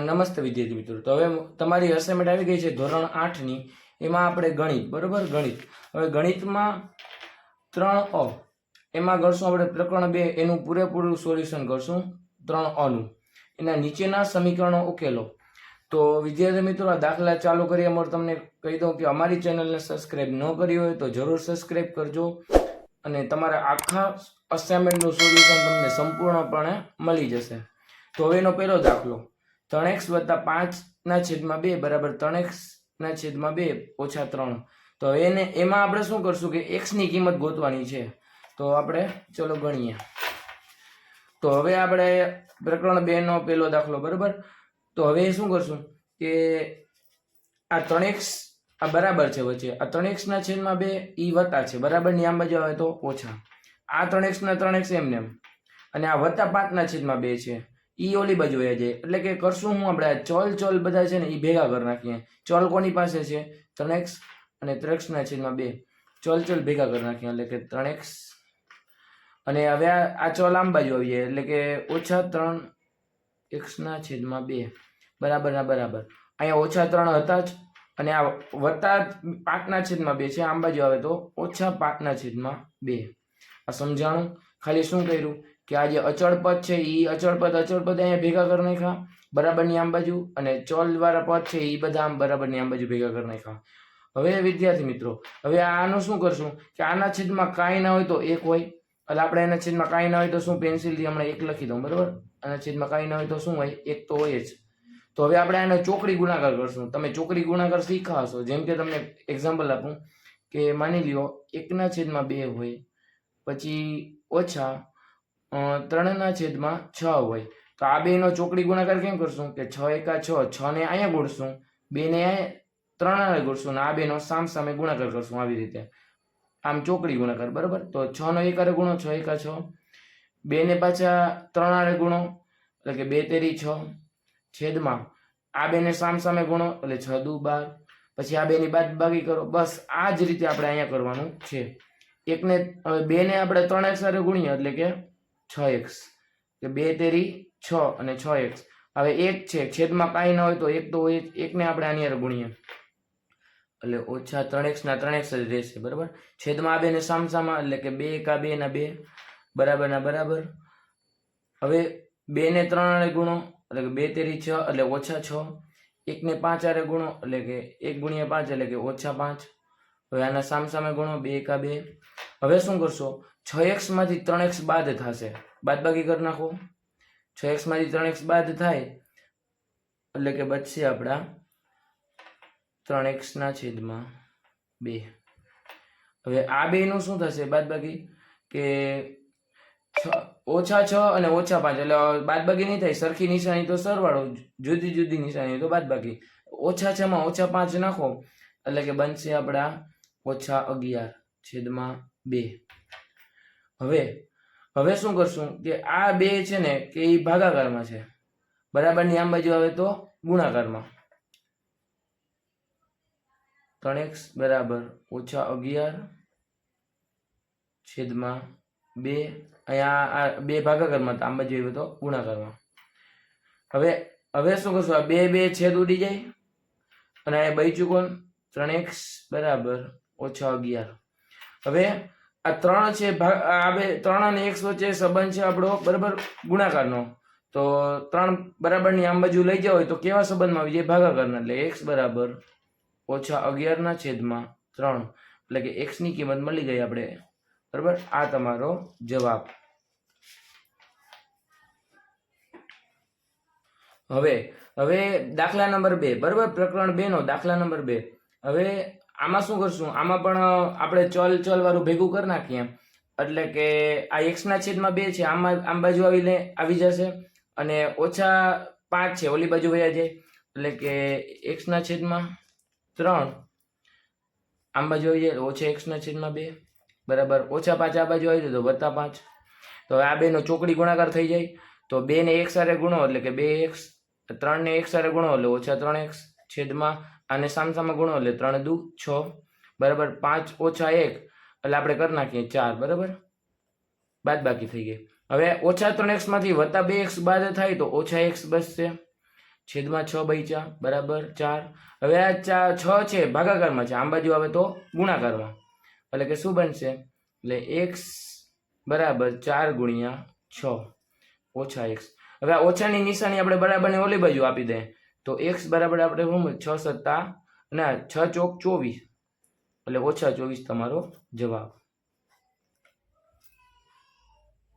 નમસ્તે વિદ્યાર્થી મિત્રો. તો હવે તમારી અસાઇનમેન્ટ આવી ગઈ છે ધોરણ આઠની. એમાં આપણે ગણિત, બરોબર? ગણિત. હવે ગણિતમાં ત્રણ અ. એમાં કરશું આપણે પ્રકરણ બે, એનું પૂરેપૂરું સોલ્યુશન કરશું ત્રણ અનું. એના નીચેના સમીકરણો ઉકેલો. તો વિદ્યાર્થી મિત્રો, આ દાખલા ચાલુ કરીએ. અમારે તમને કહી દઉં કે અમારી ચેનલને સબસ્ક્રાઈબ ન કરી હોય તો જરૂર સબસ્ક્રાઈબ કરજો અને તમારા આખા અસાઇનમેન્ટનું સોલ્યુશન તમને સંપૂર્ણપણે મળી જશે. તો હવે એનો પહેલો દાખલો. ત્રણ એક્સ વત્તા પાંચના છેદમાં બે બરાબર ત્રણ એક્સના છેદમાં બે ઓછા ત્રણ. તો એને, એમાં આપણે શું કરશું કે એક્સની કિંમત ગોતવાની છે. તો આપણે, ચલો ગણીએ. તો હવે આપણે પ્રકરણ બે નો પહેલો દાખલો, બરાબર? તો હવે શું કરશું કે આ ત્રણ એક્સ આ બરાબર છે વચ્ચે. આ ત્રણ એક્સના છેદમાં બે ઈ વત્તા છે. બરાબરની આમ બાજુ આવે તો ઓછા. આ ત્રણ એક્સના ત્રણ એક્સ એમને એમ. અને આ વત્તા પાંચના છેદમાં બે છે. ઈ ઓલી બાજુ વયા જાય એટલે કે કરશું હું આપણે ચોલ ચોલ બધા છે ને એ ભેગા કરી નાખીએ. ચોલ કોની પાસે છે? ત્રણેક્ષ અને ત્રણેક્ષના છેદમાં બે. ચોલ ચોલ ભેગા કરી નાખીએ, એટલે કે ત્રણ અને હવે આ આ ચોલ આમ બાજુ આવીએ, એટલે કે ઓછા ત્રણ એક્સના છેદમાં બે. બરાબરના બરાબર. અહીંયા ઓછા ત્રણ હતા જ, અને આ વત્તા પાંચના છેદમાં બે છે, આમ બાજુ આવે તો ઓછા પાંચના છેદમાં બે. આ સમજાણું? ખાલી શું કર્યું? કે આ જે અચળ પદ છે એ અચળ પદ અચળ પદ અહીંયા ભેગા કરી નાખ્યા, બરાબરની આમ બાજુ, અને ચોલ વાળા પદ છે એ બધા આમ બરાબરની આમ બાજુ ભેગા કરી નાખ્યા. હવે વિદ્યાર્થી મિત્રો, હવે આનું શું કરશું? કે આના છેદમાં કાંઈ ના હોય તો એક હોય. એટલે આપણે એના છેદમાં કાંઈ ના હોય તો શું? પેન્સિલથી હમણાં એક લખી દઉં, બરાબર? આના છેદમાં કાંઈ ના હોય તો શું હોય? એક તો હોય જ. તો હવે આપણે આને ચોકડી ગુણાકાર કરશું. તમે ચોકડી ગુણાકાર શીખા હશો. જેમ કે તમને એક્ઝામ્પલ આપું કે માની લ્યો, એકના છેદમાં બે હોય, પછી ઓછા ત્રણના છેદમાં છ હોય. તો આ બેનો ચોકડી ગુણાકાર કેમ કરશું? કે છ એકા છ છ ને અહીંયા ગુણશું બેને ત્રણ ગુણશું અને આ બેનો સામ સામે ગુણાકાર કરશું આવી રીતે. આમ ચોકડી ગુણાકાર, બરાબર? તો છ નો એકારે ગુણો, છ એકા છ. બે ને પાછા ત્રણ આડે ગુણો, એટલે કે બે તેરી છ છેદમાં. આ બેને સામ સામે ગુણો, એટલે છ દુ બાર. પછી આ બેની બાદ બાકી કરો. બસ આ જ રીતે આપણે અહીંયા કરવાનું છે. એકને, હવે બેને આપણે ત્રણ સારે ગુણીએ, એટલે કે છ એક્સ. કે બે તેરી છ અને છ એક્સ. હવે એક છે, છેદમાં કાંઈ ના હોય તો એક તો હોય. એકને આપણે આની હારે ગુણીએ. એટલે ઓછા ત્રણ એક્સના ત્રણ એક્સ જ રહેશે, બરાબર? છેદમાં આ બેને સામસામા એટલે કે બે એકા બે ના બે. બરાબર ના બરાબર. હવે બે ને ત્રણ આરે ગુણો, એટલે કે બે તેરી છ, એટલે ઓછા છ. એકને પાંચ આરે ગુણો, એટલે કે એક ગુણ્યા પાંચ, એટલે કે ઓછા પાંચ. હવે આના સામસામે ગુણો, બે એકા બે. હવે શું કરશો? છ એક્સમાંથી ત્રણ એક્સ બાદ થશે. બાદબાકી કરી નાખો. છ એક્સમાંથી ત્રણ એક્સ બાદ થાય, એટલે કે બચશે આપણા ત્રણ એક્સના છેદમાં બે. હવે આ બેનું શું થશે? બાદબાકી કે છ, ઓછા છ અને ઓછા પાંચ, એટલે બાદબાકી નહીં થાય, સરખી નિશાની તો સરવાળો, જુદી જુદી નિશાની તો બાદબાકી. ઓછા છમાં ઓછા પાંચ નાખો, એટલે કે બનશે આપણા ઓછા અગિયાર છેદમાં બે. હવે હવે શું કરશું કે આ બે છે ને કે એ ભાગાકારમાં છે. બરાબરની આમ બાજુ આવે તો ગુણાકારમાં. ત્રણ એક્સ બરાબર ઓછા અગિયાર છેદમાં બે. અહીંયા આ બે ભાગાકારમાં આમ બાજુ આવ્યો તો ગુણાકારમાં. હવે હવે શું કરશું? આ બે બે છેદ ઉડી જાય. અને આ બચું કોણ? ત્રણ એક્સ બરાબર ઓછા અગિયાર. હવે આ ત્રણ છે આ બે ત્રણ અને એક્સ વચ્ચે સંબંધ છે આપણો, બરાબર? ગુણાકારનો. તો ત્રણ બરાબરની આમ બાજુ લઈ જાવ હોય તો કેવા સંબંધમાં આવી જાય ભાગાકારના. એટલે એક્સ બરાબર ઓછા અગિયારના છેદમાં ત્રણ. એટલે કે એક્સની કિંમત મળી ગઈ આપણે. બરાબર? આ તમારો જવાબ. હવે હવે દાખલા નંબર બે. બરાબર? પ્રકરણ બે નો દાખલા નંબર બે. હવે આમાં શું કરશું? આમાં પણ આપણે ચલ ચલ વાળું ભેગું કરી નાખીએ. એટલે કે આ એક્સના છેદમાં બે છે, આમાં, આમ બાજુ આવીને આવી જશે. અને ઓછા પાંચ છે, ઓલી બાજુ વયા જાય. એટલે કે એક્સના છેદમાં ત્રણ, આમ બાજુ આવી જાય, ઓછા એક્સના છેદમાં બે. બરાબર, ઓછા પાંચ, આ બાજુ આવી જાય, તો વત્તા પાંચ. તો આ બેનો ચોકડી ગુણાકાર થઈ જાય. તો બે ને એક સારે ગુણો, એટલે કે બે એક્સ ત્રણને એક સાથે ગુણો, એટલે ઓછા ત્રણ એક્સ છેદમાં આને સામસામે ગુણો એટલે ત્રણ દુ, છ, બરાબર, પાંચ ઓછા એક, એટલે આપણે કરી નાખીએ ચાર, બરાબર? બાદ બાકી થઈ ગઈ. હવે ઓછા ત્રણ એક્સમાંથી વત્તા બે એક્સ બાદ થાય તો ઓછા એક્સ બચશે. છેદમાં છ બૈચા બરાબર, ચાર. હવે આ ચા, છ છે, ભાગાકારમાં છે. આમ બાજુ આવે તો ગુણાકારમાં. એટલે કે શું બનશે? એટલે એક્સ બરાબર, ચાર ગુણ્યા છ. ઓછા એક્સ હવે ઓછાની નિશાની આપણે બરાબરની ઓલી બાજુ આપી દઈએ તો એક્સ બરાબર આપણે શું છ સત્તા ના છ ચોક ચોવીસ. એટલે ઓછા ચોવીસ તમારો જવાબ.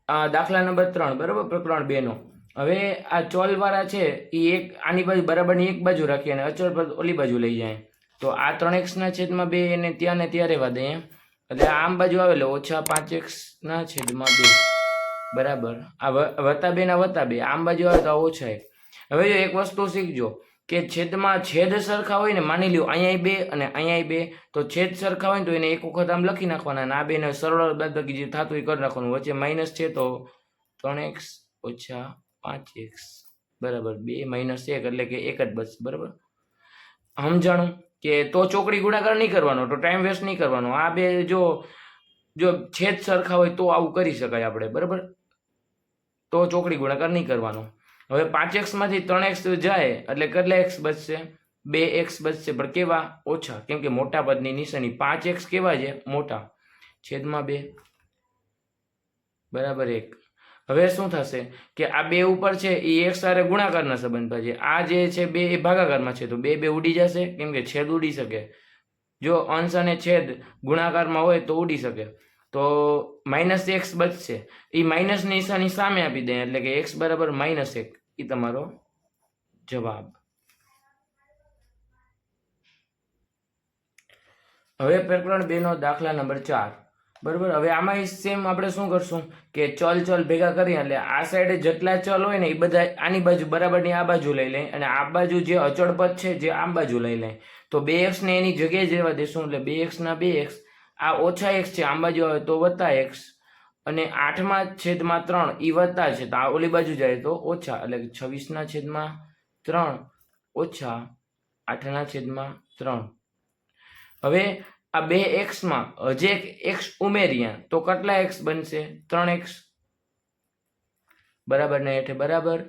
આ દાખલા નંબર ત્રણ, બરાબર? પ્રકરણ બેનો. હવે આ ચોલવાળા છે એ એક આની બાજુ, બરાબરની એક બાજુ રાખીએ અને અચળ પર ઓલી બાજુ લઈ જાય. તો આ ત્રણ એક્સના છેદમાં બે એને ત્યાં ને ત્યાં રહેવા દઈએ એટલે આમ બાજુ આવેલો, ઓછા પાંચ એક્સના છેદમાં બે. બરાબર? આ વ- વત્તા બેના વત્તા બે. આમ બાજુ આવે તો ઓછા એક. હવે જો એક વસ્તુ શીખજો કે છેદમાં છેદ સરખા હોય ને માની લ્યો, અહીંયા બે અને અહીંયા બે, તો છેદ સરખા હોય ને તો એને એક વખત આમ લખી નાખવાના અને આ બેને સરળ બાદબાકી જે થતું એ કરી નાખવાનું. વચ્ચે માઇનસ છે તો ત્રણ એક્સ ઓછા પાંચ એક્સ, બરાબર, બે માઇનસ એક એટલે કે એક જ બસ, બરાબર? સમજાણું? કે તો ચોકડી ગુણાકાર નહીં કરવાનો, તો ટાઈમ વેસ્ટ નહીં કરવાનો. આ બે જો જો છેદ સરખા હોય તો આવું કરી શકાય આપણે, બરાબર? તો ચોકડી ગુણાકાર નહીં કરવાનો. હવે પાંચ એક્સમાંથી ત્રણ એક્સ જાય, એટલે કેટલા એક્સ બચશે? બે એક્સ બચશે, પણ કેવા? ઓછા. કેમ કે મોટા પદની નિશાની પાંચ એક્સ કેવા છે? મોટા. છેદમાં બે. બરાબર એક. હવે શું થશે? કે આ બે ઉપર છે, એ એક સાથે ગુણાકારના સંબંધ છે. આ જે છે, બે એ ભાગાકારમાં છે. તો બે બે ઉડી જશે? કેમ કે છેદ ઉડી શકે. જો અંશ અને છેદ ગુણાકારમાં હોય તો ઉડી શકે. તો માઇનસ એક્સ બચશે. એ માઇનસની નિશાની સામે આપી દે, એટલે કે એક્સ બરાબર માઇનસ એક. એ તમારો જવાબ. હવે પ્રકરણ બે નો દાખલા નંબર ચાર. બરાબર? હવે આમાં સેમ આપણે શું કરશું? કે ચલ ચલ ભેગા કરીએ, એટલે આ સાઈડે જેટલા ચલ હોય ને એ બધા આની બાજુ, બરાબરની આ બાજુ લઈ લઈએ અને આ બાજુ જે અચળ પદ છે, જે આ બાજુ લઈ લઈએ તો બે એક્સને એની જગ્યાએ જવા દેશું, એટલે બે એક્સના બે એક્સ આ ઓછા એક્સ છે આમ બાજુ આવે તો વત્તા એક્સ અને આઠમાં છેદમાં ત્રણ એ વત્તા છે, તો આ ઓલી બાજુ જાય તો ઓછા, એટલે કે છવ્વીસના છેદમાં ત્રણ, ઓછા આઠના છેદમાં ત્રણ. હવે આ બે એક્સમાં હજી એક એક્સ ઉમેર્યા તો કેટલા એક્સ બનશે? ત્રણ એક્સ બરાબર ને હેઠે બરાબર?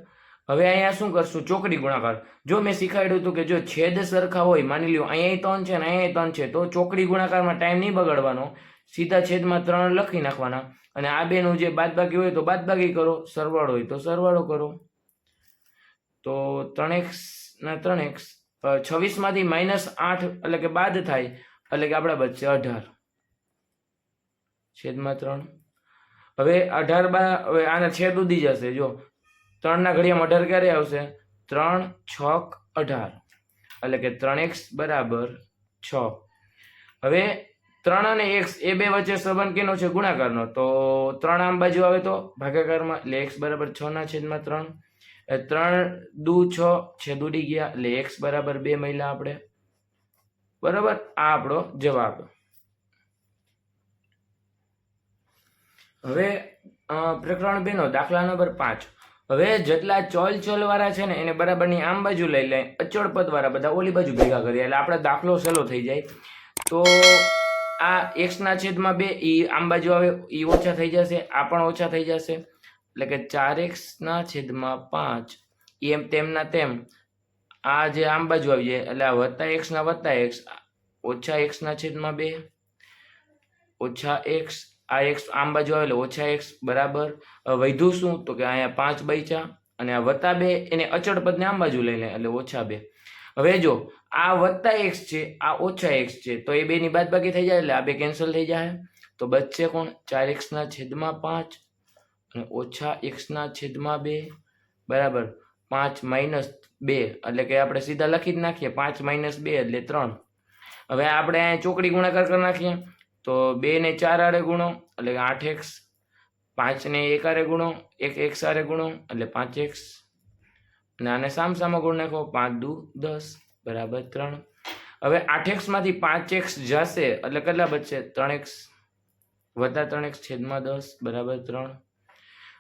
હવે અહીંયા શું કરશું? ચોકડી ગુણાકાર. જો મેં શીખવાડ્યું હતું કે જો છેદ સરખા હોય, માની લ્યો, અહીંયા ત્રણ છે ને અહીંયા ત્રણ છે, તો ચોકડી ગુણાકારમાં ટાઈમ નહીં બગાડવાનો. સીધા છેદમાં ત્રણ લખી નાખવાના. અને આ બેનું જે બાદબાકી હોય તો બાદબાકી કરો. સરવાળો હોય તો સરવાળો કરો. તો ત્રણ એક્સ ના ત્રણ એક્સ છવ્વીસમાંથી માઇનસ આઠ, એટલે કે બાદ થાય, એટલે કે આપણા બચશે અઢાર. છેદમાં ત્રણ. હવે અઢાર બા, હવે આના છેદ ઉડી જશે, જો. ત્રણના ઘડિયામાં અઢાર ક્યારે આવશે? ત્રણ છક અઢાર. એટલે કે ત્રણ એક્સ બરાબર છ. હવે ત્રણ અને એક્સ એ બે વચ્ચે સંબંધ કેનો છે? ગુણાકારનો. તો ત્રણ આમ બાજુ આવે તો ભાગાકારમાં, એટલે એક્સ બરાબર છ ના છેદમાં ત્રણ. ત્રણ દુ છ, છેદ ઉડી ગયા, એટલે એક્સ બરાબર બે મહિલા આપણે. બરાબર? આ આપણો જવાબ. હવે પ્રકરણ બેનો, દાખલા નંબર પાંચ. હવે જેટલા ચોલ ચોલ વાળા છે ને, એને બરાબરની આમ બાજુ લઈ લે અચળ પદ વાળા બધા ઓલી બાજુ ભેગા કરીએ એટલે આપણે દાખલો સહેલો થઈ જાય. તો આ એક્સ ના છેદમાં બે, ઈ આમ બાજુ આવે, ઈ ઓછા થઈ જશે, આ પણ ઓછા થઈ જશે. એટલે કે ચાર એક્સ ના છેદમાં પાંચ એમ તેમના તેમ, આ જે આમ બાજુ આવી જાય, એટલે આ વત્તા એક્સ ના વત્તા એક્સ ઓછા એક્સ ના છેદમાં બે, ઓછા એક્સ આ એક્સ આમ બાજુ આવે એટલે ઓછા એક્સ બરાબર. વધુ શું? તો કે અહીંયા પાંચ બૈચા અને આ વત્તા બે એને અચળ પદને આમ બાજુ લઈ લે એટલે ઓછા બે. હવે જો આ વત્તા એક્સ છે, આ ઓછા એક્સ છે, તો એ બેની બાદબાકી થઈ જાય એટલે આ બે કેન્સલ થઈ જાય. તો બચશે કોણ? ચાર એક્સના છેદમાં પાંચ અને ઓછા એક્સના છેદમાં બે. બરાબર. પાંચ માઇનસ બે એટલે કે આપણે સીધા લખી જ નાખીએ પાંચ માઇનસ બે એટલે ત્રણ. હવે આપણે અહીંયા ચોકડી ગુણાકાર કરી નાખીએ. તો બે ને ચાર આરે ગુણો, એટલે કે આઠ એક્સ. પાંચ ને એક આરે ગુણો, એક એક્સ આરે ગુણો, એટલે પાંચ એક્સ. અને આને સામ સામો ગુણ નાખો, પાંચ દુ દસ, બરાબર ત્રણ. હવે આઠ એક્સમાંથી પાંચ એક્સ જશે, એટલે કેટલા બચશે? ત્રણ એક્સ. વત્તા ત્રણ એક્સ છેદમાં દસ, બરાબર ત્રણ.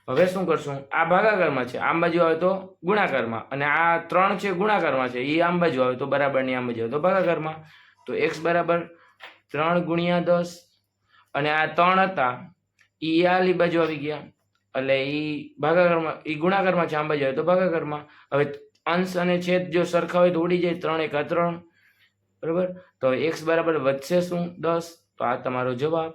હવે શું કરશું? આ ભાગાકારમાં છે, આમ બાજુ આવે તો ગુણાકારમાં. અને આ ત્રણ છે ગુણાકારમાં છે એ આમ બાજુ આવે તો બરાબરની આમ બાજુ આવે તો ભાગાકારમાં. તો એક્સ બરાબર ત્રણ ગુણ્યા દસ. અને આ ત્રણ હતા એ આલી બાજુ આવી ગયા. એટલે એ ભાગાકારમાં એ ગુણાકારમાં આમ બાજુ તો ભાગાકારમાં. હવે અંશ અને છેદ જો સરખા હોય તો ઉડી જાય, ત્રણ એકા ત્રણ. બરોબર? તો એક્સ બરાબર વધશે શું? દસ. તો આ તમારો જવાબ.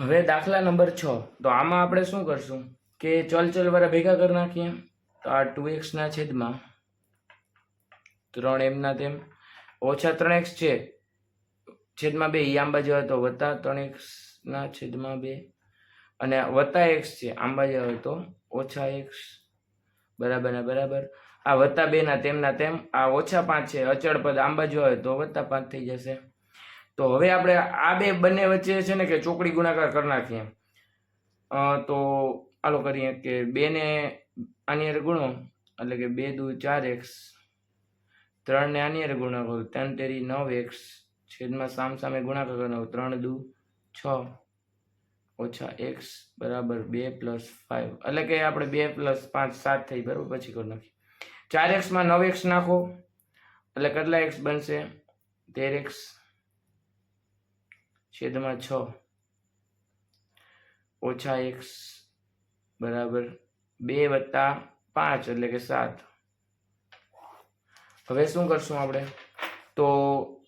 હવે દાખલા નંબર છ. તો આમાં આપણે શું કરશું? કે ચલ ચલ વાળા ભેગા કરી નાખીએ. તો આ ટુ એક્સના છેદમાં ત્રણ એમના તેમ. ઓછા ત્રણ એક્સ છે. છેદમાં બે, ઈ આંબા જેવા તો વત્તા ત્રણ એક્સના છેદમાં બે. અને વત્તા એક્સ છે આંબા જેવા તો ઓછા એક્સ. બરાબર બરાબર. આ વત્તા બેના તેમના તેમ, આ ઓછા પાંચ છે, અચળ પદ આંબા જેવા હોય તો વત્તા પાંચ થઈ જશે. તો હવે આપણે આ બે બંને વચ્ચે છે ને કે ચોકડી ગુણાકાર કરી નાખીએ. તો આલો કરીએ કે બેને આની અંદર ગુણો, એટલે કે બે દુ ચાર એક્સ ત્રણ ને આની હારે ગુણાકાર ત્રણ તેરી નવ એક્સ છેદમાં સામ સામે ગુણાકાર કરવાનો ત્રણ દુ, છ, ઓછા એક્સ બરાબર બે પ્લસ ફાઇવ એટલે કે આપણે બે પ્લસ પાંચ, સાત થઈ બરાબર, પછી કરી નાખીએ. ચાર એક્સમાં નવ એક્સ નાખો. એટલે કેટલા એક્સ બનશે? તેર એક્સ છેદમાં છ, ઓછા એક્સ બરાબર બે વત્તા પાંચ, એટલે કે સાત. હવે શું કરશું આપણે? તો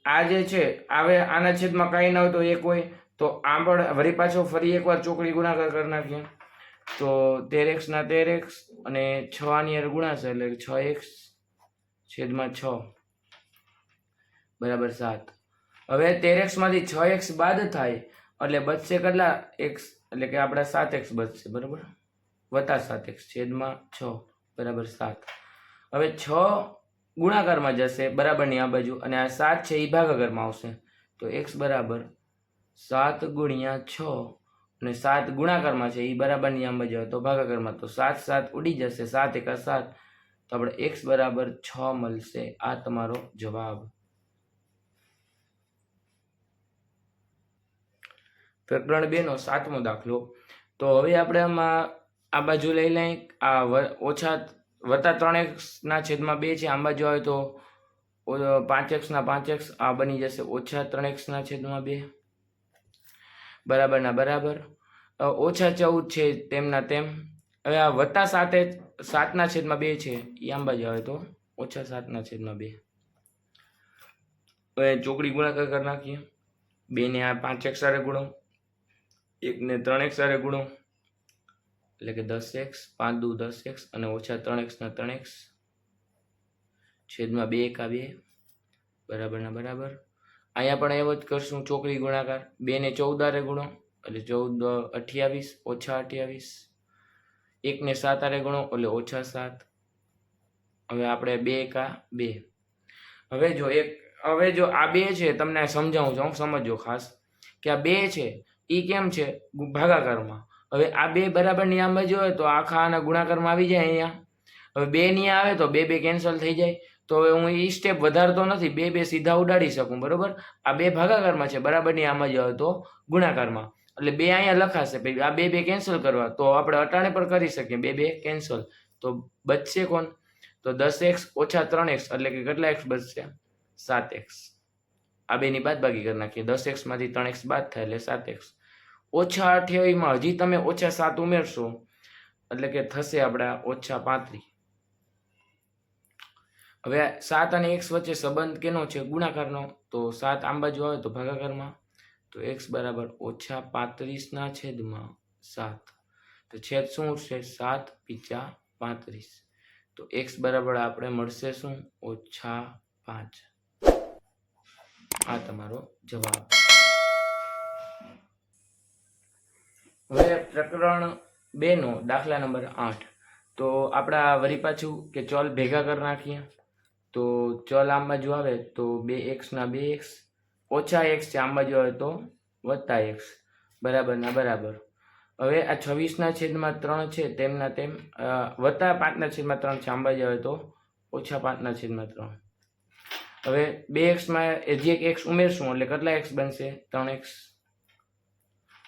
આ જે છે, હવે આના છેદમાં કાંઈ ના હોય તો એક હોય. તો આમ પણ વળી પાછો ફરી એકવાર ચોકડી ગુણાકાર કરી નાખીએ. તો તેર એક્સના તેર એક્સ અને છ આની હારે ગુણાશે એટલે છ એક્સ છેદમાં છ. બરાબર સાત. હવે તેર એક્સમાંથી છ એક્સ બાદ થાય એટલે બચશે કેટલા એક્સ? એટલે કે આપણા સાત એક્સ બચશે, બરાબર? વત્તા સાત એક્સ છેદમાં છ. બરાબર સાત. હવે છ ગુણાકારમાં જશે, બરાબરની આ બાજુ, અને આ સાત છે એ ભાગાકારમાં આવશે. તો એક્સ બરાબર સાત ગુણ્યા છ, અને સાત ગુણાકારમાં છે એ બરાબરની આમ બાજુ તો ભાગાકારમાં. તો સાત સાત ઉડી જશે, સાત એકા સાત. તો આપણે એક્સ બરાબર છ મળશે. આ તમારો જવાબ. પ્રકરણ બેનો સાતમો દાખલો. તો હવે આપણે આમાં આ બાજુ લઈ લઈએ, આ ઓછા વત્તા ત્રણ એક્સના છેદમાં બે છે આમ બાજુ આવે તો પાંચ એક્સના પાંચ એક્સ આ બની જશે. ઓછા ત્રણ એક્સના છેદમાં બે. બરાબરના બરાબર. ઓછા ચૌદ છે તેમના તેમ. હવે આ વત્તા સાતે સાતના છેદમાં બે છે એ આમ બાજુ આવે તો, ઓછા સાતના છેદમાં બે. હવે ચોકડી ગુણાકાર કરી નાખીએ. બેને આ પાંચ એક સારે ગુણો. એકને ત્રણ એક સારે ગુણો. એટલે કે દસ એક્સ, પાંચ દુ દસ એક્સ અને ઓછા ત્રણ એક્સના ત્રણ એક્સ. છેદમાં બે એકા બે. બરાબરના બરાબર. અહીંયા પણ એવું જ કરશું ચોકડી ગુણાકાર. બે ને ચૌદ આરે ગુણો, એટલે ચૌદ અઠ્યાવીસ, ઓછા અઠ્યાવીસ. એકને સાત આરે ગુણો, એટલે ઓછા સાત. હવે આપણે બે એકા બે. હવે જો એક, હવે જો આ બે છે, તમને સમજાવું છું સમજો ખાસ. કે આ બે છે એ કેમ છે? ભાગાકારમાં હવે આ બે બરાબરની આમ બાજુ હોય તો આખા આના ગુણાકારમાં આવી જાય અહીંયા. હવે બે ની આવે તો બે બે કેન્સલ થઈ જાય. તો હવે હું એ સ્ટેપ વધારતો નથી, બે બે સીધા ઉડાડી શકું, બરાબર? આ બે ભાગાકારમાં છે બરાબરની આમ જ હોય તો ગુણાકારમાં. એટલે બે અહીંયા લખાશે, ભાઈ, આ બે બે કેન્સલ કરવા. તો આપણે અટાણે પણ કરી શકીએ, બે બે કેન્સલ તો બચશે કોણ? તો દસ એક્સ ઓછા ત્રણ એક્સ, એટલે કે કેટલા એક્સ બચશે? સાત એક્સ. આ બેની બાદ બાકી કરી નાખીએ. દસ એક્સમાંથી ત્રણ એક્સ બાદ થાય એટલે સાત એક્સ. ઓછા અઠ્યાવીસમાં હજી તમે ઓછા સાત ઉમેરશો. એટલે કે થશે આપણા ઓછા પાંત્રીસ. હવે સાત અને એક્સ વચ્ચે સંબંધ કેનો છે? ગુણાકારનો. તો સાત આમ બાજુ આવે તો ભાગાકારમાં. તો એક્સ બરાબર ઓછા પાંત્રીસના છેદમાં સાત. તો છેદ શું ઉઠશે સાત પીચા પાંત્રીસ. તો એક્સ બરાબર આપણે મળશે શું? ઓછા પાંચ. આ તમારો જવાબ. હવે પ્રકરણ બે નો, દાખલા નંબર આઠ. તો આપણા વરી પાછું કે ચલ ભેગા કરી નાખીએ. તો ચલ આમ બાજુ આવે તો બે એક્સના બે એક્સ ઓછા એક્સ છે આમ બાજુ આવે તો વત્તા એક્સ બરાબર ના બરાબર. હવે આ છવ્વીસના છેદમાં ત્રણ છે તેમના તેમ વત્તા પાંચના છેદમાં ત્રણ છે આમ બાજુ આવે તો ઓછા પાંચના છેદમાં ત્રણ. હવે બે એક્સમાં હજી એક એક્સ ઉમેરશું એટલે કેટલા એક્સ બનશે? ત્રણ એક્સ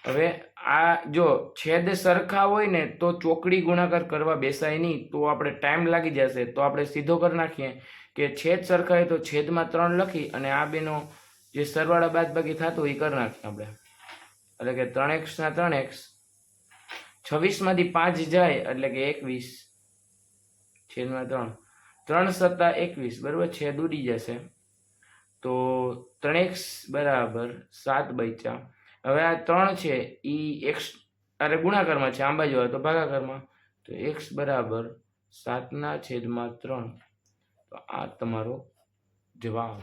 હવે આ જો છેદ સરખા હોય ને તો ચોકડી ગુણાકાર કરવા બેસાય નહીં, તો આપણે ટાઈમ લાગી જશે. તો આપણે સીધો કરી નાખીએ કે છેદ સરખા હોય તો છેદમાં ત્રણ લખી અને આ બેનો જે સરવાળા બાદ બાકી થતું એ કરી નાખીએ આપણે. એટલે કે ત્રણ એક્સના ત્રણ એક્સ છવ્વીસમાંથી પાંચ જાય એટલે કે એકવીસ. છેદમાં ત્રણ. ત્રણ સત્તા એકવીસ, બરાબર? છેદ ઉડી જશે. તો ત્રણ બરાબર સાત બચ્યા હવે આ ત્રણ છે એ એક્સ, અરે ગુણાકારમાં છે આંબા જોવા તો ભાગાકારમાં. તો એક્સ બરાબર સાતના છેદમાં ત્રણ. તો આ તમારો જવાબ.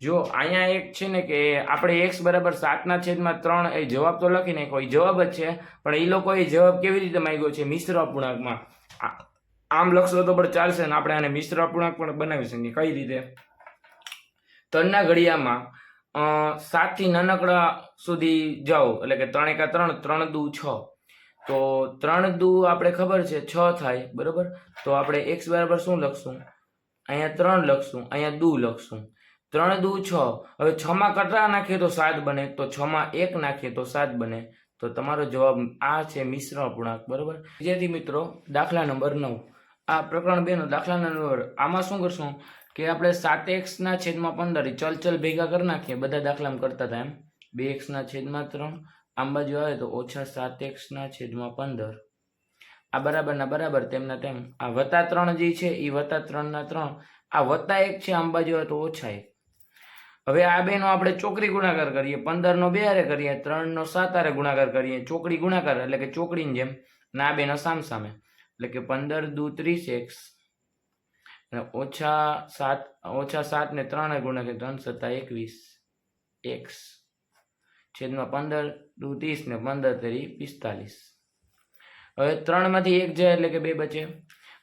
જો અહીંયા એક છે ને કે આપણે એક્સ બરાબર સાતના છેદમાં ત્રણ, એ જવાબ તો લખી નાખ્યો, એ જવાબ જ છે, પણ એ લોકોએ જવાબ કેવી રીતે માંગ્યો છે, મિશ્ર અપૂર્ણાંકમાં? આમ લખશો તો પણ ચાલશે ને, આપણે આને મિશ્ર અપૂર્ણાંક પણ બનાવી શકીએ. કઈ રીતે? ત્રણના ઘડિયામાં સાતથી નાનકડા સુધી જાઓ. એટલે કે ત્રણ એકા ત્રણ ત્રણ દુ છ. તો ત્રણ દુ આપણે ખબર છે, છ થાય. બરોબર? તો આપણે એક્સ બરાબર શું લખશું? અહીંયા ત્રણ લખશું, અહીંયા દુ લખશું. ત્રણ દુ છ. હવે છ માં કેટલા નાખીએ તો સાત બને. તો છ માં એક નાખીએ તો સાત બને. તો તમારો જવાબ આ છે મિશ્ર અપૂર્ણાંક. બરોબર? વિદ્યાર્થી મિત્રો, દાખલા નંબર નવ. આ પ્રકરણ બે નો દાખલા નંબર આમાં શું કરશું? કે આપણે સાત એક્સના છેદમાં પંદર ચલ ચલ ભેગા કરી નાખીએ, બધા દાખલામાં કરતા હતા એમ. બે એક્સના છેદમાં ત્રણ, આમ બાજુ આવે તો ઓછા સાત એક્સના છેદમાં પંદર. આ બરાબરના બરાબર તેમના તેમ. આ વત્તા ત્રણ જે છે એ વત્તા ત્રણના ત્રણ. આ વત્તા એક છે, આમ બાજુ આવે તો ઓછા એક. હવે આ બેનો આપણે ચોકડી ગુણાકાર કરીએ. પંદરનો બે હારે કરીએ ત્રણનો સાત હારે ગુણાકાર કરીએ. ચોકડી ગુણાકાર એટલે કે ચોકડીની જેમ. ના બેનો સામ સામે. એટલે કે પંદર દુ ત્રીસ એક્સ અને ઓછા સાત ઓછા સાત ને ત્રણ ગુણાકે ત્રણ સત્તા એકવીસ. એક્સ છેદમાં પંદર, દુ ત્રીસ ને પંદર તરી પિસ્તાલીસ. હવે ત્રણમાંથી એક જાય એટલે કે બે બચે.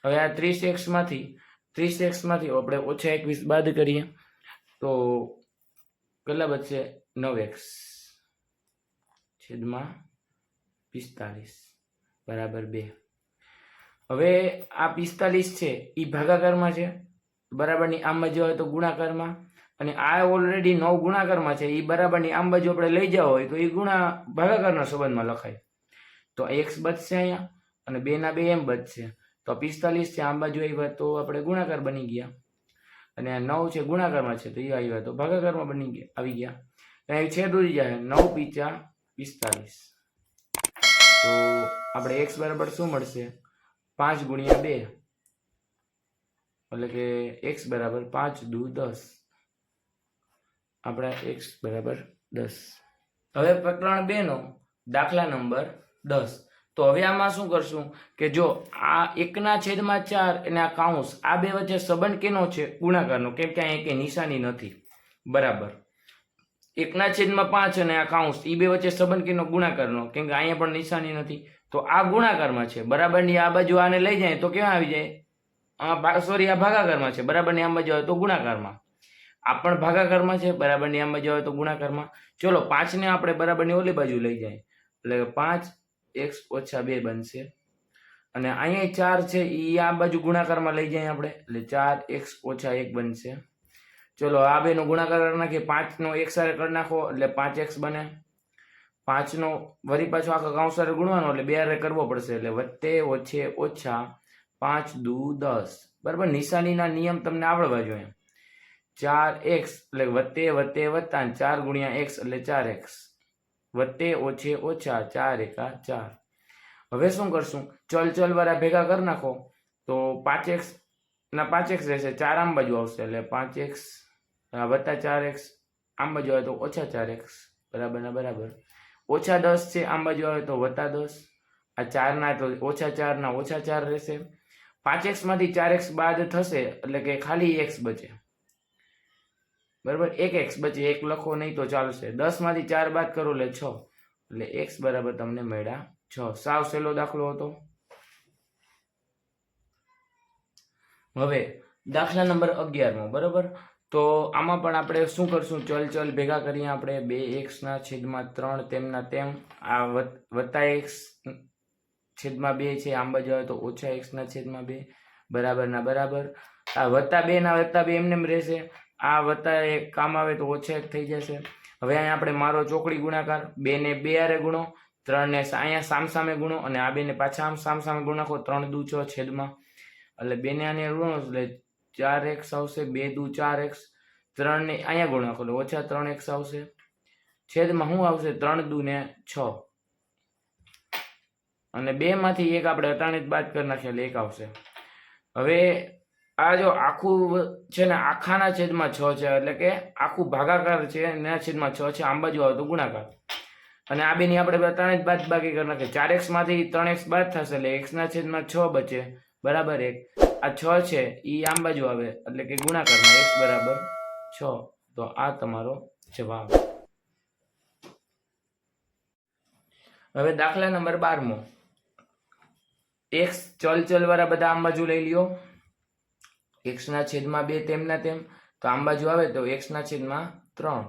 હવે આ ત્રીસ એક્સમાંથી ત્રીસ એક્સમાંથી આપણે ઓછા એકવીસ બાદ કરીએ, તો કેટલા બચશે? નવ એક્સ છેદમાં પિસ્તાલીસ. બરાબર બે. હવે આ પિસ્તાલીસ છે એ ભાગાકારમાં છે. બરાબરની આમ બાજુ હોય તો ગુણાકારમાં. અને આ ઓલરેડી નવ ગુણાકારમાં છે એ બરાબરની આમ બાજુ આપણે લઈ જવા હોય તો એ ગુણા ભાગાકારના સંબંધમાં લખાય. તો એક્સ બચશે અહીંયા અને બે ના બે એમ બચશે. તો પિસ્તાલીસ છે, આમ બાજુ આવ્યા તો આપણે ગુણાકાર બની ગયા. અને આ નવ છે, ગુણાકારમાં છે, તો એ આવ્યા તો ભાગાકારમાં બની ગયા, આવી ગયા. અહીં છેદ ઉડી જાય, નવ પીચા પિસ્તાલીસ. તો આપણે એક્સ બરાબર શું મળશે? પાંચ ગુણ્યા બે. એટલે કે એક્સ બરાબર પાંચ દુ દસ. આપણા એક્સ બરાબર દસ. હવે પ્રકરણ બે નો દાખલા નંબર દસ. તો હવે આમાં શું કરશું? કે જો આ એકના છેદમાં ચાર અને આ કાઉન્સ, આ બે વચ્ચે સંબંધ કેનો છે? ગુણાકારનો. કેમ કે અહીંયા કંઈ નિશાની નથી. બરાબર. એકના છેદમાં પાંચ અને આ કાઉન્સ એ બે વચ્ચે સંબંધ કેનો? ગુણાકારનો. કેમ કે અહીંયા પણ નિશાની નથી. તો આ ગુણાકારમાં છે. બરાબરની આ બાજુ આને લઈ જાય તો ક્યાં આવી જાય? સોરી આ ભાગાકારમાં છે. બરાબરની આમ બાજુ આવે તો ગુણાકારમાં. આ પણ ભાગાકારમાં છે. બરાબરની આમ બાજુ આવે તો ગુણાકારમાં. ચલો, પાંચને આપણે બરાબરની ઓલી બાજુ લઈ જાય. એટલે પાંચ એક્સ ઓછા બે બનશે. અને અહીંયા ચાર છે એ આ બાજુ ગુણાકારમાં લઈ જાય આપણે. એટલે ચાર એક્સ ઓછા એક બનશે. ચલો, આ બેનો ગુણાકાર કરી નાખીએ. પાંચનો એક સારે કરી નાખો, એટલે પાંચ એક્સ બને. પાંચનો, વરી પાછો આખો કાઉન્સર ગુણવાનો એટલે બે હારે કરવો પડશે એટલે વત્તે ઓછે ઓછા પાંચ દુ દસ. બરાબર? નિશાનીના નિયમ તમને આવડવા જોઈએ. ચાર એક્સ એટલે વત્તે વત્તે વત્તા ચાર ગુણ્યા એક્સ એટલે ચાર એક્સ. વત્તે ઓછે ઓછા ચાર એકા ચાર. હવે શું કરશું? ચલ ચલ વાળા ભેગા કરી નાખો. તો પાંચ એક્સ, ના પાંચ એક્સ રહેશે, ચાર આમ બાજુ આવશે એટલે પાંચ એક્સ વત્તા ચાર એક્સ, આમ બાજુ આવે તો ઓછા ચાર એક્સ. બરાબર ના બરાબર? ઓછા દસ છે આમ બાજુ આવે તો વત્તા દસ. આ ચારના તો ઓછા ચારના ઓછા ચાર રહેશે. પાંચ એક્સમાંથી ચાર એક્સ બાદ થશે એટલે કે ખાલી એક્સ બચે. બરાબર? એક એક્સ બચે. એક લખો નહીં તો ચાલશે. દસમાંથી ચાર બાદ કરો એટલે છ. એટલે એક્સ બરાબર તમને મળ્યા છ. સાવ સહેલો દાખલો હતો. હવે દાખલા નંબર અગિયારમો, બરાબર? તો આમાં પણ આપણે શું કરશું? ચલ ચલ, ભેગા કરીએ આપણે. બે એક્સના છેદમાં ત્રણ તેમના તેમ. આ વત- વત્તા એક્સ છેદમાં બે છે. આમ બાજુ આવે તો ઓછા એક્સના છેદમાં બે. બરાબરના બરાબર. આ વત્તા બેના વત્તા બે એમને એમ રહેશે. આ વત્તા એક કામ આવે તો ઓછા એક થઈ જશે. હવે અહીંયા આપણે મારો ચોકડી ગુણાકાર. બે ને બે આરે ગુણો. ત્રણને અહીંયા સામ સામે ગુણો અને આ બેને પાછા આમ સામ સામે ગુણ નાખો ત્રણ દુ છ છેદમાં. એટલે બેને આને ગુણો એટલે ચાર એક્સ આવશે, બે દુ ચાર એક્સ ત્રણ ને અહીંયા ગુણ નાખો ઓછા ત્રણ એક્સ આવશે. છેદમાં શું આવશે? ત્રણ દુ ને છ. અને બે માંથી એક આપણે અટાણી બાદ કરી નાખીએ એટલે એક આવશે. હવે આ જો આખું છે ને આખાના છેદમાં છ છે, એટલે કે આખું ભાગાકાર છે એના છેદમાં છ છે, આમ બાજુ આવે તો ગુણાકાર. અને આ બેની આપણે ત્રણ બાદ બાકી કરી નાખીએ. ચાર એક્સમાંથી ત્રણ એક્સ બાદ થશે એટલે એક્સના છેદમાં છ બચે. બરાબર એક. આ છ છે એ આમ બાજુ આવે, એટલે કે ગુણાકારમાં એક્સ બરાબર છ. તો આ તમારો જવાબ. હવે દાખલા નંબર બારમો. એક્સ ચલ ચલ વાળા બધા આમ બાજુ લઈ લ્યો. એક્સના છેદમાં બે તેમના તેમ. તો આમ બાજુ આવે તો એક્સના છેદમાં ત્રણ.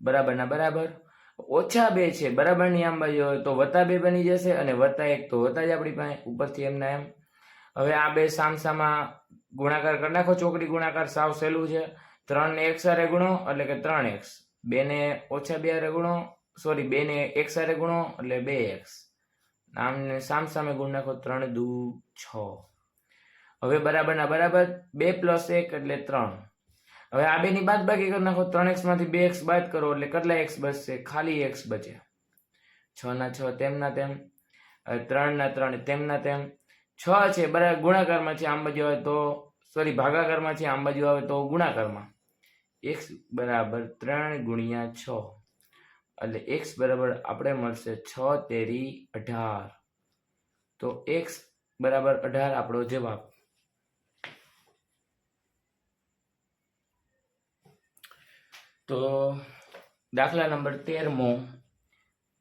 બરાબરના બરાબર? ઓછા બે છે બરાબરની આમ બાજુ હોય તો વત્તા બે બની જશે અને વત્તા એક તો વત્તા જ આપણી પાસે ઉપરથી એમના એમ હવે આ બે સામસામાં ગુણાકાર કરી નાખો. ચોકડી ગુણાકાર સાવ સહેલું છે. ત્રણ ને એક્સ હારે ગુણો, એટલે કે ત્રણ એક્સ. બે ને ઓછા બે હારે ગુણો, સોરી, બે ને એક્સ હારે ગુણો, એટલે બે એક્સ. આમને સામ સામે ગુણ નાખો ત્રણ દુ છ. હવે બરાબરના બરાબર, બે પ્લસ એક એટલે ત્રણ. હવે આ બેની બાદ બાકી કરી નાખો ત્રણ એક્સમાંથી બે એક્સ બાદ કરો, એટલે કેટલા એક્સ બચશે? ખાલી એક્સ બચે. છ ના છ તેમના તેમ. ત્રણ ના ત્રણ તેમના તેમ. છ છે, બરાબર, ગુણાકારમાં છે આમ બાજુ આવે તો સોરી ભાગાકારમાં છે આમ બાજુ આવે તો ગુણાકારમાં. એક્સ બરાબર ત્રણ ગુણ્યા છ. એટલે એક્સ બરાબર આપણે મળશે છ તેરી અઢાર. તો એક્સ બરાબર અઢાર આપણો જવાબ. તો દાખલા નંબર તેરમો.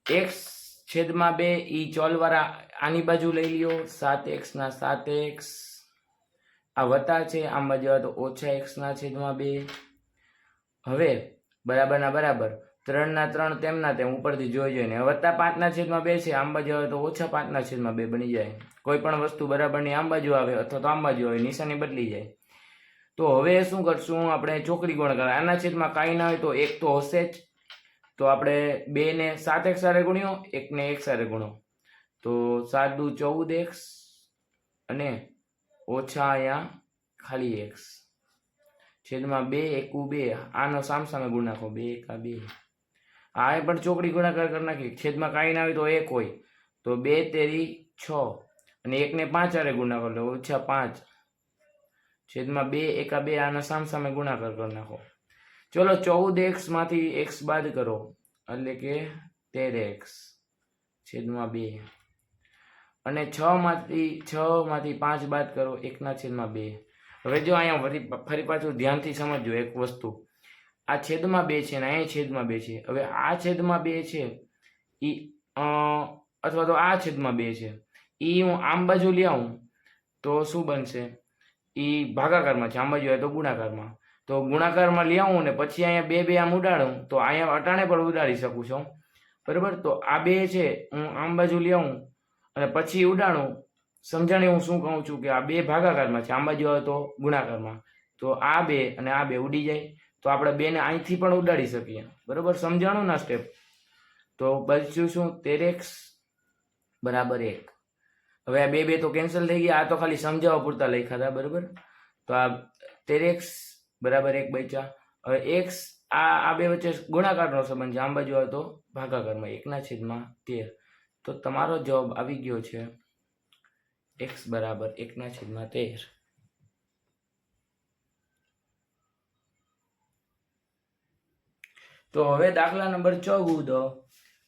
એક્સ છેદમાં બે, ઈ ચોલવાળા આની બાજુ લઈ લ્યો. સાત એક્સના સાત એક્સ. આ વત્તા છે, આમ બાજુ તો ઓછા એક્સના છેદમાં બે. હવે, બરાબરના બરાબર. ત્રણના ત્રણ તેમના તેમ ઉપરથી જોઈ જોઈને. વત્તા પાંચના છેદમાં બે છે, આમ બાજુ આવે તો ઓછા પાંચના છેદમાં બે બની જાય. કોઈ પણ વસ્તુ બરાબરની આમ બાજુ આવે અથવા તો આમ બાજુ આવે, નિશાની બદલી જાય. તો હવે શું કરશું? આપણે ચોકડી ગુણાકાર આના છેદમાં કાંઈ ના હોય તો એક તો હશે જ. તો આપણે બે ને સાત એક સારે ગુણ્યો, એક ને એક સારે ગુણો તો સાત દુ ચૌદ એક્સ અને ઓછા અહીંયા ખાલી એક્સ. છેદમાં બે એકુ બે, આનો સામ સામે ગુણ નાખો, બે એકા બે. આ પણ ચોકડી ગુણાકાર કરી નાખી છેદમાં કાંઈ ના હોય તો એક હોય. તો બે તેરી છ અને એકને પાંચ આરે ગુણાકાર લો ઓછા પાંચ. છેદમાં બે એકા બે, આના સામ સામે ગુણાકાર કરી નાખો. ચલો ચૌદ એક્સમાંથી એક્સ બાદ કરો. એટલે કે તેર એક્સ છેદમાં બે. અને છ માંથી છ માંથી પાંચ બાદ કરો એકના છેદમાં બે. હવે જો અહીંયા ફરી ફરી પાછું ધ્યાનથી સમજજો એક વસ્તુ. આ છેદમાં બે છે ને અહીંયા છેદમાં બે છે. હવે આ છેદમાં બે છે, ઈ અથવા તો આ છેદમાં બે છે. ઈ હું આમ બાજુ લઈ આવું તો શું બનશે? ઈ ભાગાકારમાં છે, આમ બાજુ હોય તો ગુણાકારમાં. તો ગુણાકારમાં લઈ આવું ને પછી અહીંયા બે બે આમ ઉડાડું, તો અહીંયા અટાણે પણ ઉડાડી શકું છું. બરાબર? તો આ બે છે, હું આમ બાજુ લઈ આવું અને પછી ઉડાડું. સમજાણે હું શું કહું છું કે આ બે ભાગાકારમાં છે, આમ બાજુ આવે તો ગુણાકારમાં. તો આ બે અને આ બે ઉડી જાય. તો આપણે બેને અહીંથી પણ ઉડાડી શકીએ. બરાબર? સમજાણું ના સ્ટેપ તો બચ્યું શું? તેરેક્સ બરાબર એક. હવે આ બે બે તો કેન્સલ થઈ ગયા. આ તો ખાલી સમજાવવા પૂરતા લખ્યા હતા. બરાબર? તો આ તેર એક્સ બરાબર એક બચ્યા હવે એક્સ આ આ બે વચ્ચે ગુણાકારનો સંબંધ છે. આમ બાજુ આવે તો ભાગાકારમાં એકના છેદમાં તેર. તો તમારો જવાબ આવી ગયો છે એક્સ બરાબર એકના છેદમાં તેર. તો હવે દાખલા નંબર ચૌદ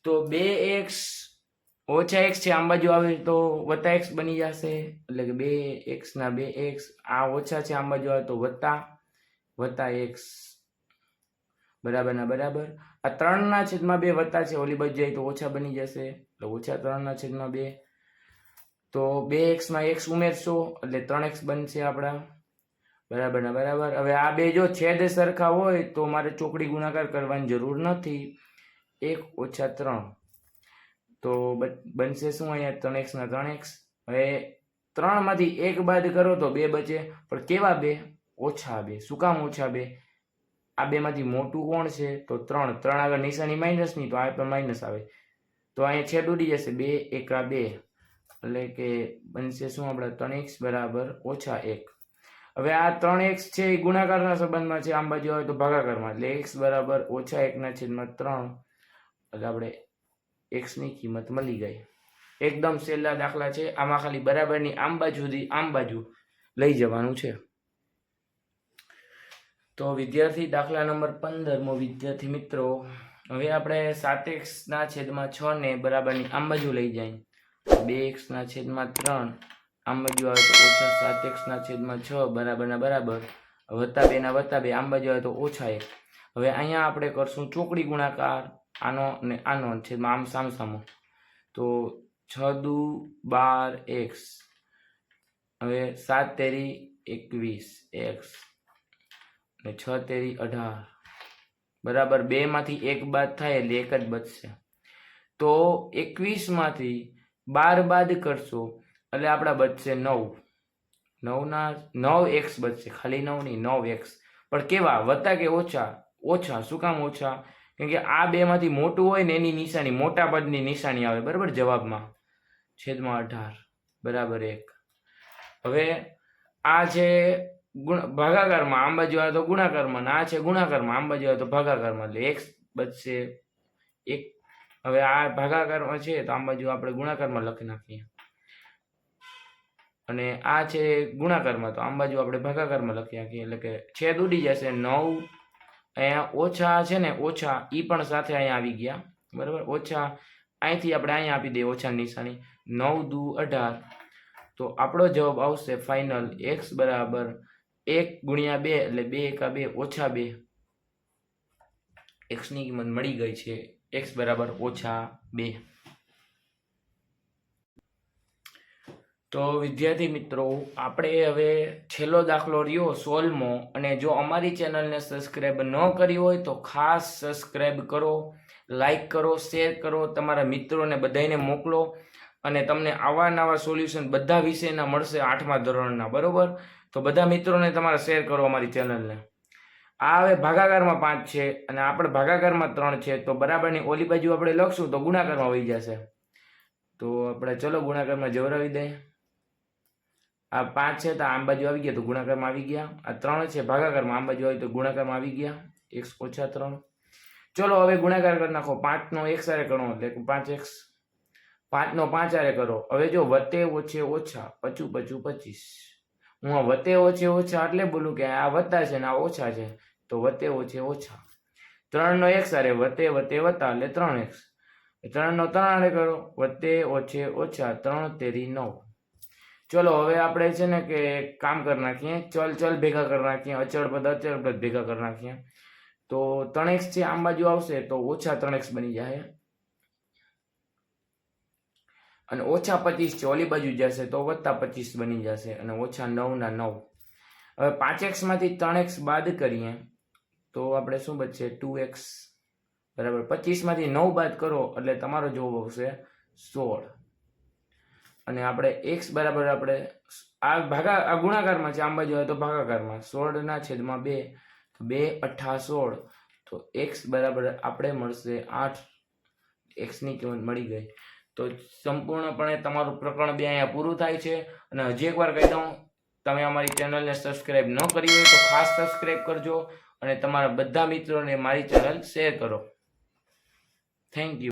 તો બે એક્સ ઓછા એક્સ છે, આમ બાજુ આવે તો વત્તા એક્સ બની જશે. એટલે કે બે એક્સ ના બે એક્સ આ ઓછા છે, આમ બાજુ આવે તો વત્તા. વત્તા એક્સ. બરાબરના બરાબર? આ ત્રણના છેદમાં બે વત્તા છે, ઓલી બાજુ જાય તો ઓછા બની જશે. એટલે ઓછા ત્રણના છેદમાં બે. તો બે એક્સમાં એક્સ ઉમેરશો, એટલે ત્રણ એક્સ બનશે આપણા. બરાબરના બરાબર? હવે આ બે જો છેદ સરખા હોય, તો મારે ચોકડી ગુણાકાર કરવાની જરૂર નથી. એક ઓછા ત્રણ. તો બનશે શું અહીંયા? ત્રણ એક્સના ત્રણ એક્સ. હવે ત્રણમાંથી એક બાદ કરો તો બે બચે. પણ કેવા બે? ઓછા બે. શું કામ ઓછા બે? આ બેમાંથી મોટું કોણ છે? તો ત્રણ. ત્રણ આગળ નિશાની માઇનસની, તો આ પણ માઇનસ આવે. તો અહીંયા છેદ ઉડી જશે. બે એકા બે. એટલે કે બનશે શું આપણે ત્રણ એક્સ બરાબર ઓછા એક. હવે આ ત્રણ એક્સ છે એ ગુણાકારના સંબંધમાં છે. આમ બાજુ આવે તો ભાગાકારમાં. એટલે એક્સ બરાબર ઓછા એકના છેદમાં ત્રણ. એટલે આપણે એક્સની કિંમત મળી ગઈ. એકદમ સહેલા દાખલા છે. આમાં ખાલી બરાબરની આમ બાજુ સુધી આમ બાજુ લઈ જવાનું છે. તો વિદ્યાર્થી દાખલા નંબર પંદરમો વિદ્યાર્થી મિત્રો, હવે આપણે સાત એક્સના છેદમાં છ ને બરાબરની આમ બાજુ લઈ જાય. બે એક્સના છેદમાં ત્રણ, આમ બાજુ આવે તો ઓછા સાત એક્સના છેદમાં છ બરાબરના બરાબર. વત્તા બેના વત્તા બે, આમ બાજુ આવે તો ઓછા એક. હવે અહીંયા આપણે કરશું ચોકડી ગુણાકાર, આનો ને આનો છેદમાં આમ સામસામો. તો છ દુ બાર એક્સ, હવે સાત તેરી એકવીસ એક્સ. ને છ તેરી અઢાર. બરાબર બેમાંથી એક બાદ થાય એટલે એક જ બચશે. તો એકવીસમાંથી બાર બાદ કરશો એટલે આપણા બચશે નવ. નવના, નવ એક્સ બચશે. ખાલી નવ નહીં, નવ એક્સ. પણ કેવા? વત્તા કે ઓછા? ઓછા. શું કામ ઓછા? કેમ કે આ બેમાંથી મોટું હોય ને એની નિશાની, મોટા પદની નિશાની આવે. બરાબર? જવાબમાં. છેદમાં અઢાર. બરાબર, એક. હવે આ છે ગુણ, ભાગાકારમાં આમ બાજુ આવે તો ગુણાકારમાં આ છે ગુણાકારમાં આમ બાજુ આવે તો ભાગાકારમાં. એટલે એક્સ બચશે એક. હવે આ ભાગાકારમાં છે તો આમ બાજુ આપણે ગુણાકારમાં લખી નાખીએ. અને આ છે ગુણાકારમાં તો આમ બાજુ આપણે ભાગાકારમાં લખી નાખીએ. એટલે કે છેદ ઉડી જશે નવ. અહીંયા ઓછા છે ને ઓછા એ પણ સાથે અહીંયા આવી ગયા. બરાબર? ઓછા અહીંથી આપણે અહીંયા આપી દઈએ ઓછા નિશાની. નવ દુ અઢાર. તો આપણો જવાબ આવશે ફાઇનલ. એક્સ બરાબર એક ગુણ્યા બે એટલે બે એકા બે ઓછા બે. એક્સની કિંમત મળી ગઈ છે. એક્સ બરાબર ઓછા બે. તો વિદ્યાર્થી મિત્રો, આપણે હવે છેલ્લો દાખલો રહ્યો સોલમો અને જો અમારી ચેનલને સબસ્ક્રાઈબ ન કરી હોય તો ખાસ સબસ્ક્રાઈબ કરો લાઈક કરો, શેર કરો, તમારા મિત્રોને બધાને મોકલો. અને તમને આવા નવા સોલ્યુશન બધા વિષયના મળશે આઠમા ધોરણના, બરોબર? તો બધા મિત્રોને તમારે શેર કરો અમારી ચેનલને આ હવે ભાગાકારમાં પાંચ છે અને આપણે ભાગાકારમાં ત્રણ છે, તો બરાબરની ઓલી બાજુ આપણે લખશું તો ગુણાકારમાં વહી જશે. તો આપણે ચલો ગુણાકારમાં જવરાવી દઈએ આ પાંચ છે તો આમ બાજુ આવી ગયા તો ગુણાકારમાં આવી ગયા. આ ત્રણ છે ભાગાકારમાં આમ બાજુ આવી તો ગુણાકારમાં આવી ગયા. એક્સ ઓછા ત્રણ. ચલો હવે ગુણાકાર કરી નાખો. પાંચનો એક સારે ગણો એટલે પાંચ એક્સ. પાંચનો પાંચ આરે કરો. હવે જો વત્તે ઓછે ઓછા, પચું પચું પચીસ. હું આ વત્તે ઓછે ઓછા એટલે બોલું કે આ વત્તા છે ને આ ઓછા છે, તો વત્તે ઓછે ઓછા. ત્રણનો એક સારે વત્તે વત્તે વત્તા એટલે ત્રણ એક્સ. ત્રણનો ત્રણ આડે કરો વત્તે ઓછે ઓછા ત્રણ તેરી નવ. ચલો, હવે આપણે છે ને કે કામ કરી નાખીએ, ચલ ચલ ભેગા કરી નાખીએ, અચળ પદ અચળ પદ ભેગા કરી નાખીએ. તો ત્રણ છે આમ બાજુ આવશે તો ઓછા ત્રણ બની જાય. અને ઓછા પચીસ છે, ઓલી બાજુ જશે તો વત્તા પચીસ બની જશે અને ઓછા નવના નવ. હવે પાંચ એક્સમાંથી ત્રણ એક્સ બાદ કરીએ તો આપણે શું બચશે? ટુ એક્સ બરાબર. પચીસમાંથી નવ બાદ કરો એટલે તમારો જવાબ આવશે સોળ. અને આપણે એક્સ બરાબર આપણે આ ભાગા આ ગુણાકારમાં છે, આમ બાજુ હોય તો ભાગાકારમાં. સોળના છેદમાં બે, તો બે અઠા સોળ. તો એક્સ બરાબર આપણે મળશે આઠ. એક્સની કિંમત મળી ગઈ. તો સંપૂર્ણપણે તમારું પ્રકરણ બે અહીંયા પૂરું થાય છે. અને હજી એકવાર કહી દઉં, તમે અમારી ચેનલને સબસ્ક્રાઈબ ન કરી હોય તો ખાસ સબસ્ક્રાઈબ કરજો અને તમારા બધા મિત્રોને મારી ચેનલ શેર કરો. Thank you